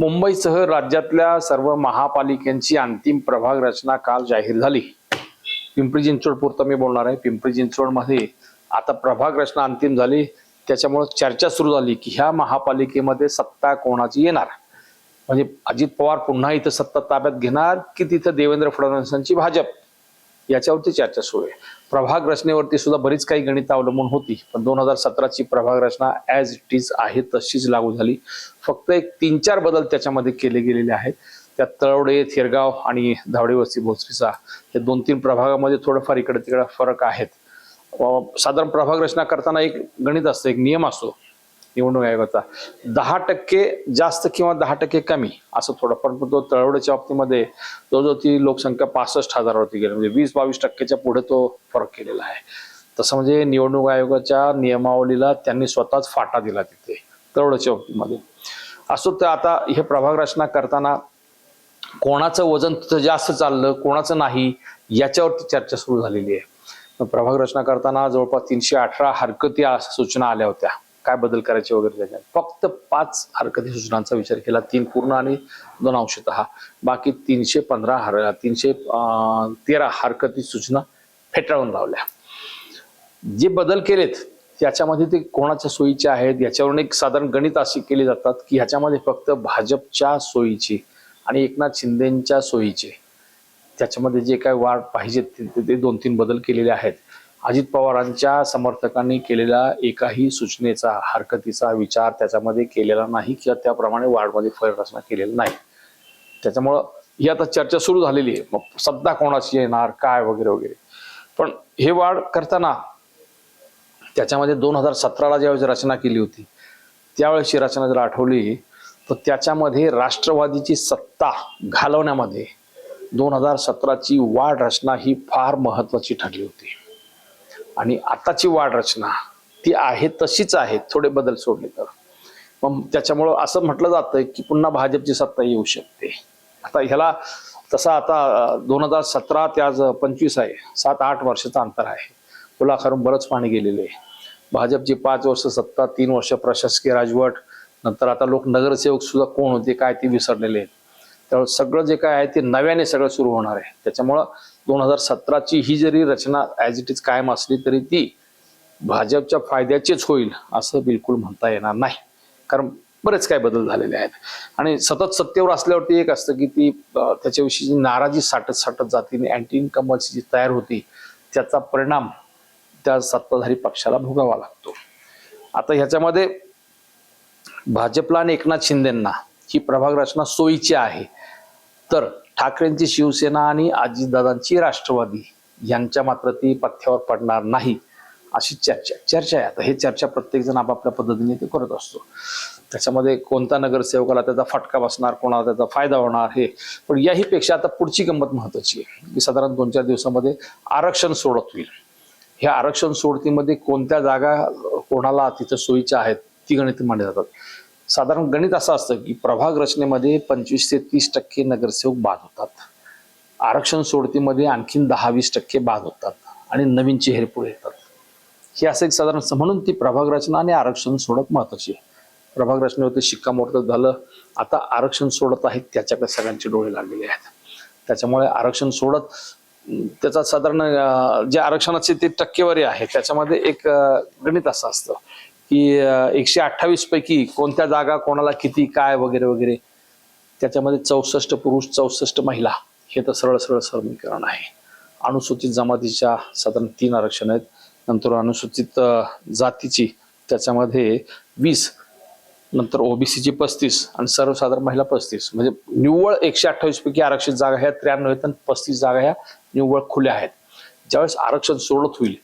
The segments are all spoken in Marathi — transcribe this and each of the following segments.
मुंबईसह राज्यातल्या सर्व महापालिकांची अंतिम प्रभाग रचना काल जाहीर झाली. पिंपरी चिंचवड पुरतं मी बोलणार आहे. पिंपरी चिंचवडमध्ये आता प्रभाग रचना अंतिम झाली. त्याच्यामुळे चर्चा सुरू झाली की ह्या महापालिकेमध्ये सत्ता कोणाची येणार? म्हणजे अजित पवार पुन्हा इथं सत्ता ताब्यात घेणार की तिथं देवेंद्र फडणवीसांची भाजप? याच्यावरती चर्चा सुरू आहे. प्रभाग रचनेवरती सुद्धा बरीच काही गणित अवलंबून होती पण दोन हजार सतराची प्रभाग रचना ॲज इट इज आहे तशीच लागू झाली. फक्त एक तीन चार बदल त्याच्यामध्ये केले गेलेले आहेत. त्यात तळवडे थिरगाव आणि धावडे वस्ती भोसरीचा हे दोन तीन प्रभागामध्ये थोडंफार इकडे तिकडे फरक आहेत. साधारण प्रभाग रचना करताना एक गणित असतं एक नियम असतो. निवडणूक आयोगाचा. दहा टक्के जास्त किंवा दहा टक्के कमी असं थोडं पण तो तळवड्याच्या बाबतीमध्ये जवळजवळ ती लोकसंख्या पासष्ट हजारावरती गेली. म्हणजे वीस बावीस टक्क्याच्या पुढे तो फरक केलेला आहे. तसं म्हणजे निवडणूक आयोगाच्या नियमावलीला त्यांनी स्वतःच फाटा दिला तिथे तळवड्याच्या बाबतीमध्ये. असो तर आता हे प्रभाग रचना करताना कोणाचं वजन तिथं जास्त चाललं कोणाचं नाही याच्यावरती चर्चा सुरू झालेली आहे. प्रभाग रचना करताना जवळपास तीनशे अठरा हरकती सूचना आल्या होत्या. काय बदल करायचे वगैरे त्याच्यात. फक्त पाच हरकती सूचनांचा विचार केला तीन पूर्ण आणि दोन अंशतः. बाकी तीनशे पंधरा हर तीनशे तेरा हरकती सूचना फेटाळून लावल्या. जे बदल केलेत त्याच्यामध्ये ते कोणाच्या सोयीचे आहेत? याच्यावरून एक साधारण गणित अशी केली जातात की ह्याच्यामध्ये फक्त भाजपच्या सोयीची आणि एकनाथ शिंदेच्या सोयीचे. त्याच्यामध्ये जे काय वाढ पाहिजे ते- ते दोन तीन बदल केलेले आहेत. अजित पवारांच्या समर्थकांनी केलेल्या एकाही सूचनेचा हरकतीचा विचार त्याच्यामध्ये केलेला नाही किंवा त्याप्रमाणे वाढमध्ये फेररचना केलेली नाही. त्याच्यामुळं ही आता चर्चा सुरू झालेली आहे. मग सत्ता कोणाची येणार काय वगैरे वगैरे. पण हे वाढ करताना त्याच्यामध्ये दोन हजार सतराला ज्यावेळेस रचना केली होती त्यावेळेसची रचना जर आठवली तर त्याच्यामध्ये राष्ट्रवादीची सत्ता घालवण्यामध्ये दोन हजार सतराची वाढ रचना ही फार महत्वाची ठरली होती. आणि आताची वाढ रचना ती आहे तशीच आहे. थोडे बदल सोडले तर. मग त्याच्यामुळं असं म्हटलं जातं की पुन्हा भाजपची सत्ता येऊ शकते. आता ह्याला तसा आता दोन हजार सतरा ते आज पंचवीस आहे. सात आठ वर्षाचं अंतर आहे. पुलाखारून बरंच पाणी गेलेले आहे. भाजपची पाच वर्ष सत्ता तीन वर्ष प्रशासकीय राजवट नंतर आता लोक नगरसेवक सुद्धा कोण होते काय ते विसरलेले आहेत. त्यामुळे सगळं जे काय आहे ते नव्याने सगळं सुरू होणार आहे. त्याच्यामुळं दोन हजार सतराची ही जरी रचना ॲज इट इज कायम असली तरी ती भाजपच्या फायद्याचीच होईल असं बिलकुल म्हणता येणार नाही. कारण बरेच काय बदल झालेले आहेत. आणि सतत सत्तेवर असल्यावरती एक असतं की ती त्याच्याविषयी जी नाराजी साठत साठत जाते अँटी इनकमची जी तयार होती त्याचा परिणाम त्या सत्ताधारी पक्षाला भोगावा लागतो. आता ह्याच्यामध्ये भाजपला आणि एकनाथ शिंदेंना ही प्रभाग रचना सोयीची आहे. तर ठाकरेंची शिवसेना आणि अजितदादांची राष्ट्रवादी यांच्या मात्र ती पथ्यावर पडणार नाही अशी चर्चा चर्चा आहे. आता हे चर्चा प्रत्येक जण आपापल्या पद्धतीने ते करत असतो. त्याच्यामध्ये कोणत्या नगरसेवकाला त्याचा फटका बसणार कोणाला त्याचा फायदा होणार हे पण याही पेक्षा आता पुढची गंमत महत्वाची आहे. की साधारण दोन चार दिवसामध्ये आरक्षण सोडत होईल. ह्या आरक्षण सोडतीमध्ये कोणत्या जागा कोणाला तिथं सोयीच्या आहेत ती गणित मांडली जातात. साधारण गणित असं असतं की प्रभाग रचनेमध्ये पंचवीस ते तीस टक्के नगरसेवक बाद होतात. आरक्षण सोडतीमध्ये आणखीन दहा वीस टक्के बाद होतात आणि नवीन चेहरे पुढे येतात. हे असं एक साधारण म्हणून ती प्रभाग रचना आणि आरक्षण सोडत महत्वाची आहे. प्रभाग रचनेवरती शिक्कामोर्तब झालं. आता आरक्षण सोडत आहेत त्याच्याकडे सगळ्यांचे डोळे लागलेले आहेत. त्याच्यामुळे आरक्षण सोडत त्याचा साधारण जे आरक्षणाची ते टक्केवारी आहे त्याच्यामध्ये एक गणित असं असतं. की एकशे अठ्ठावीस पैकी कोणत्या जागा कोणाला किती काय वगैरे वगैरे त्याच्यामध्ये चौसष्ट पुरुष चौसष्ट महिला हे तर सरळ सरळ समीकरण आहे. अनुसूचित जमातीच्या साधारण तीन आरक्षण आहेत. नंतर अनुसूचित जातीची त्याच्यामध्ये वीस नंतर ओबीसीची पस्तीस आणि सर्वसाधारण महिला पस्तीस. म्हणजे निव्वळ एकशे अठ्ठावीस पैकी आरक्षित जागा ह्या त्र्याण्णव आहेत आणि पस्तीस जागा ह्या निव्वळ खुल्या आहेत. ज्यावेळेस आरक्षण सोडत होईल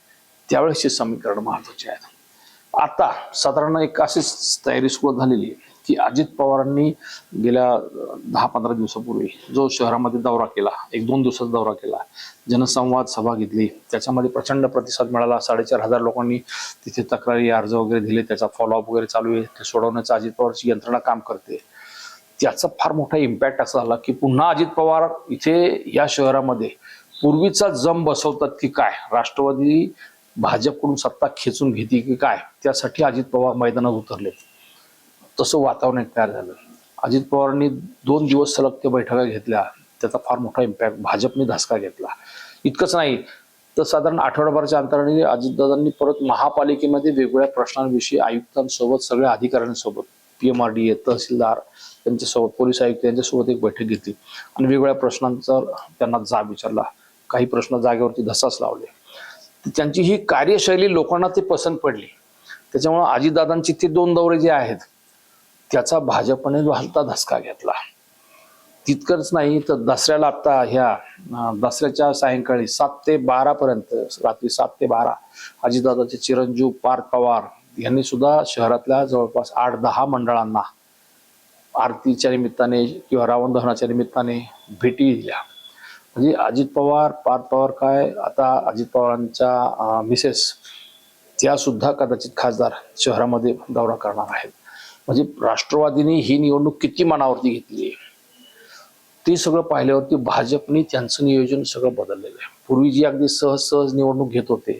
त्यावेळेस हे समीकरण महत्त्वाचे आहेत आता साधारण एक अशीच तयारी सुरू झालेली आहे की अजित पवारांनी गेल्या दहा पंधरा दिवसापूर्वी जो शहरामध्ये दौरा केला एक दोन दिवसाचा दौरा केला जनसंवाद सभा घेतली त्याच्यामध्ये प्रचंड प्रतिसाद मिळाला साडेचार हजार लोकांनी तिथे तक्रारी अर्ज वगैरे दिले त्याचा फॉलोअप वगैरे चालू आहे ते सोडवण्याचा अजित पवारची यंत्रणा काम करते. त्याचा फार मोठा इम्पॅक्ट असा झाला की पुन्हा अजित पवार इथे या शहरामध्ये पूर्वीचा जम बसवतात की काय? राष्ट्रवादी भाजपकडून सत्ता खेचून घेते की काय? त्यासाठी अजित पवार मैदानात उतरले. तसं वातावरण एक तयार झालं. अजित पवारांनी दोन दिवस सलग त्या बैठका घेतल्या. त्याचा फार मोठा इम्पॅक्ट भाजपने धसका घेतला. इतकंच नाही तर साधारण आठवडाभराच्या अंतराने अजितदादांनी परत महापालिकेमध्ये वेगवेगळ्या प्रश्नांविषयी आयुक्तांसोबत सगळ्या अधिकाऱ्यांसोबत P M R D A तहसीलदार त्यांच्यासोबत पोलीस आयुक्त यांच्यासोबत एक बैठक घेतली. आणि वेगवेगळ्या प्रश्नांचा त्यांना जाब विचारला. काही प्रश्न जागेवरती धसाच लावले. त्यांची ही कार्यशैली लोकांना ते पसंत पडली. त्याच्यामुळे अजितदादांची ते दोन दौरे जे आहेत त्याचा भाजपने हलता धसका घेतला. तितकंच नाही तर दसऱ्याला आता ह्या दसऱ्याच्या सायंकाळी सात ते बारा पर्यंत रात्री सात ते बारा अजितदादाचे चिरंजीव पार्थ पवार यांनी सुद्धा शहरातल्या जवळपास आठ दहा मंडळांना आरतीच्या निमित्ताने किंवा रावण दहनाच्या निमित्ताने भेटी दिल्या. म्हणजे अजित पवार पार्थ पवार काय? आता अजित पवारांच्या मिसेस त्या सुद्धा कदाचित खासदार शहरामध्ये दौरा करणार आहेत. म्हणजे राष्ट्रवादीने ही निवडणूक किती मनावरती घेतली? आहे ते सगळं पाहिल्यावरती भाजपने त्यांचं नियोजन सगळं बदललेलं आहे. पूर्वी जी अगदी सहज सहज निवडणूक घेत होते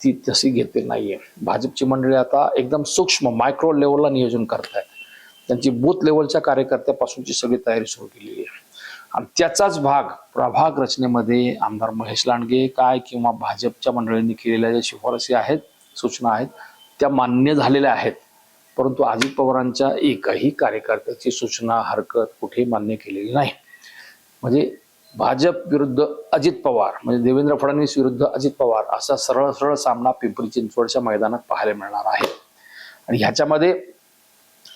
ती तशी घेतली नाहीये. भाजपची मंडळी आता एकदम सूक्ष्म मायक्रो लेवलला नियोजन करतायत. त्यांची बूथ लेवलच्या कार्यकर्त्यापासूनची सगळी तयारी सुरू केलेली आहे. आणि त्याचाच भाग प्रभाग रचनेमध्ये आमदार महेश लांडगे काय किंवा भाजपच्या मंडळींनी केलेल्या ज्या शिफारसी आहेत सूचना आहेत त्या मान्य झालेल्या आहेत. परंतु अजित पवारांच्या एकही कार्यकर्त्याची सूचना हरकत कुठे मान्य केलेली नाही. म्हणजे भाजप विरुद्ध अजित पवार म्हणजे देवेंद्र फडणवीस विरुद्ध अजित पवार असा सरळ सरळ सामना पिंपरी चिंचवडच्या मैदानात पाहायला मिळणार आहे. आणि ह्याच्यामध्ये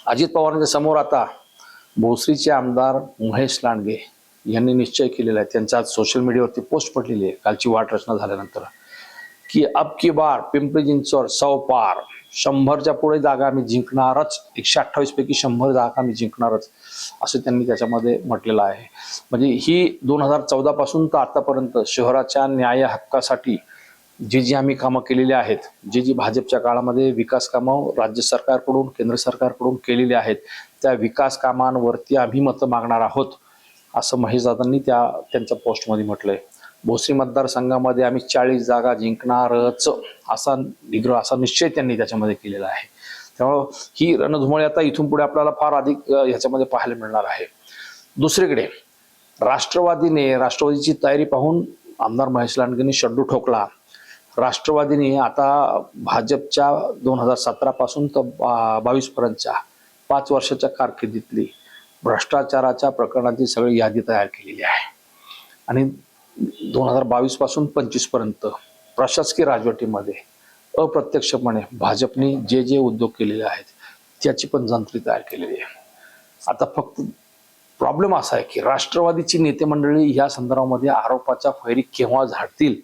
अजित पवारांच्या समोर आता भोसरीचे आमदार महेश लांडगे यांनी निश्चय केलेला आहे. त्यांच्या आज सोशल मीडियावरती पोस्ट पडलेली आहे. कालची वाट रचना झाल्यानंतर. की अब की बार पिंपरी चिंचवड सौ पार. शंभरच्या पुढे जागा आम्ही जिंकणारच. एकशे अठ्ठावीस पैकी शंभर जागा आम्ही जिंकणारच. असं त्यांनी त्याच्यामध्ये म्हटलेलं आहे. म्हणजे ही दोन हजार चौदा पासून तर आतापर्यंत शहराच्या न्याय हक्कासाठी जी जी आम्ही कामं केलेली आहेत जी जी भाजपच्या काळामध्ये विकास कामं राज्य सरकारकडून केंद्र सरकारकडून केलेली आहेत त्या विकास कामांवरती आम्ही मतं मागणार आहोत. असं महेशदादांनी त्या त्यांच्या पोस्टमध्ये म्हटलंय. भोसरी मतदारसंघामध्ये आम्ही चाळीस जागा जिंकणारच असा निग्रह असा निश्चय त्यांनी त्याच्यामध्ये केलेला आहे. त्यामुळं ही रणधुमळी आता इथून पुढे आपल्याला फार अधिक ह्याच्यामध्ये पाहायला मिळणार आहे. दुसरीकडे राष्ट्रवादीने राष्ट्रवादीची तयारी पाहून आमदार महेश लांडगेंनी शड्डू ठोकला. राष्ट्रवादीने आता भाजपच्या दोन हजार सतरापासून तर बावीसपर्यंतच्या पाच वर्षाच्या कारकिर्दीतली भ्रष्टाचाराच्या प्रकरणाची सगळी यादी तयार केलेली आहे. आणि दोन हजार बावीसपासून पंचवीसपर्यंत प्रशासकीय राजवटीमध्ये अप्रत्यक्षपणे भाजपने जे जे उद्योग केलेले आहेत त्याची पण जंत्री तयार केलेली आहे. आता फक्त प्रॉब्लेम असा आहे की राष्ट्रवादीची नेते मंडळी या संदर्भामध्ये आरोपाच्या फैरी केव्हा झाडतील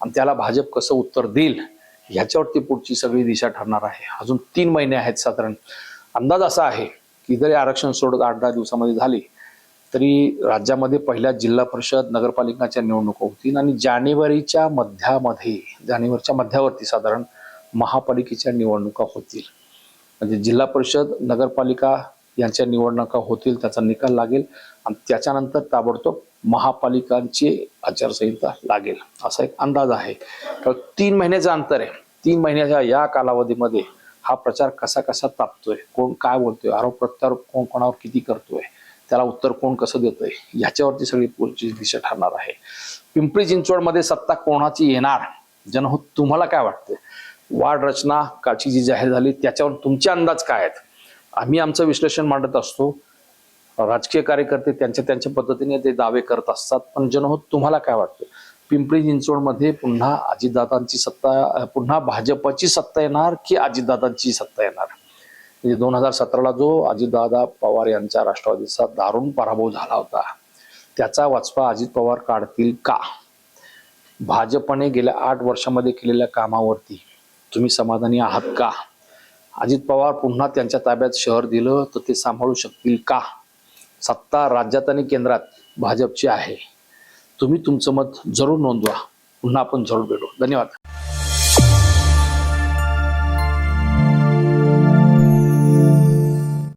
आणि त्याला भाजप कसं उत्तर देईल ह्याच्यावरती पुढची सगळी दिशा ठरणार आहे. अजून तीन महिने आहेत साधारण. अंदाज असा आहे की जरी आरक्षण सोडत आठ दहा दिवसामध्ये झाली तरी राज्यामध्ये पहिल्या जिल्हा परिषद नगरपालिकाच्या निवडणुका होतील आणि जानेवारीच्या मध्यामध्ये जानेवारीच्या मध्यावरती साधारण महापालिकेच्या निवडणुका होतील. म्हणजे जिल्हा परिषद नगरपालिका यांच्या निवडणुका होतील त्याचा निकाल लागेल आणि त्याच्यानंतर ताबडतोब महापालिकांची आचारसंहिता लागेल. असा एक अंदाज आहे. तर तीन महिन्याचं अंतर आहे. तीन महिन्याच्या या कालावधीमध्ये हा प्रचार कसा कसा तापतोय कोण काय बोलतोय आरोप प्रत्यारोप कोण कोणावर किती करतोय त्याला उत्तर कोण कसं देतोय ह्याच्यावरती सगळी पुढची दिशा ठरणार आहे. पिंपरी चिंचवडमध्ये सत्ता कोणाची येणार? जनहो तुम्हाला काय वाटतंय? वाढ रचना कालची जी जाहीर झाली त्याच्यावर तुमचे अंदाज काय आहेत? आम्ही आमचं विश्लेषण मांडत असतो. राजकीय कार्यकर्ते त्यांच्या त्यांच्या पद्धतीने ते दावे करत असतात. पण जनहो तुम्हाला काय वाटतं पिंपरी चिंचवडमध्ये पुन्हा अजितदादांची सत्ता पुन्हा भाजपची सत्ता येणार की अजितदादांची सत्ता येणार? म्हणजे दोन हजार सतराला जो अजितदादा पवार यांचा राष्ट्रवादीचा दारुण पराभव झाला होता त्याचा वाचपा अजित पवार काढतील का? भाजपने गेल्या आठ वर्षामध्ये केलेल्या कामावरती तुम्ही समाधानी आहात का? अजित पवार पुन्हा त्यांच्या ताब्यात शहर दिलं तर ते सांभाळू शकतील का? सत्ता राज्यात आणि केंद्रात भाजपची आहे. तुम्ही तुमचं मत जरूर नोंदवा. पुन्हा आपण जरूर भेटू. धन्यवाद.